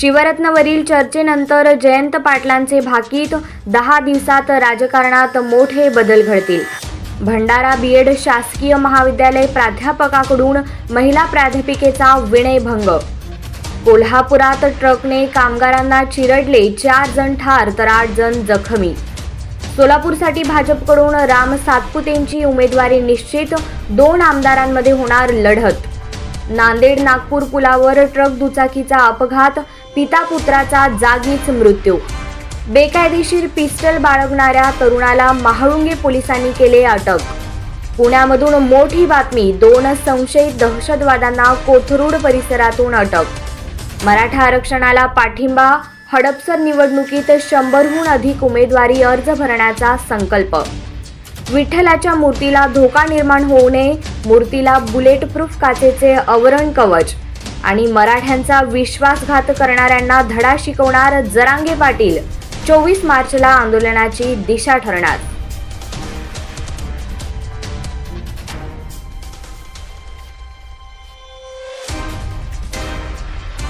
शिवरत्नवरील चर्चेनंतर जयंत पाटलांचे भाकीत दहा दिवसात राजकारणात मोठे बदल घडतील. भंडारा बी एड शासकीय महाविद्यालय प्राध्यापकाकडून महिला प्राध्यापिकेचा विनयभंग. कोल्हापुरात ट्रकने कामगारांना चिरडले चार जण ठार तर आठ जण जखमी. सोलापूरसाठी भाजपकडून राम सातपुतेंची उमेदवारी निश्चित दोन आमदारांमध्ये होणार लढत. नांदेड नागपूर पुलावर ट्रक दुचाकीचा अपघात पिता पुत्राचा जागीच मृत्यू. बेकायदेशीर पिस्टल बाळगणाऱ्या तरुणाला महाळुंगे पोलिसांनी केले अटक. पुण्यामधून मोठी बातमी दोन संशयित दहशतवाद्यांना कोथरूड परिसरातून अटक. मराठा आरक्षणाला पाठिंबा हडपसर निवडणुकीत शंभरहून अधिक उमेदवारी अर्ज भरण्याचा संकल्प. विठ्ठलाच्या मूर्तीला धोका निर्माण होऊ नये मूर्तीला बुलेट प्रूफ काचेचे आवरण कवच. आणि मराठ्यांचा विश्वासघात करणाऱ्यांना धडा शिकवणार जरांगे पाटील. चोवीस मार्चला आंदोलनाची दिशा ठरणार.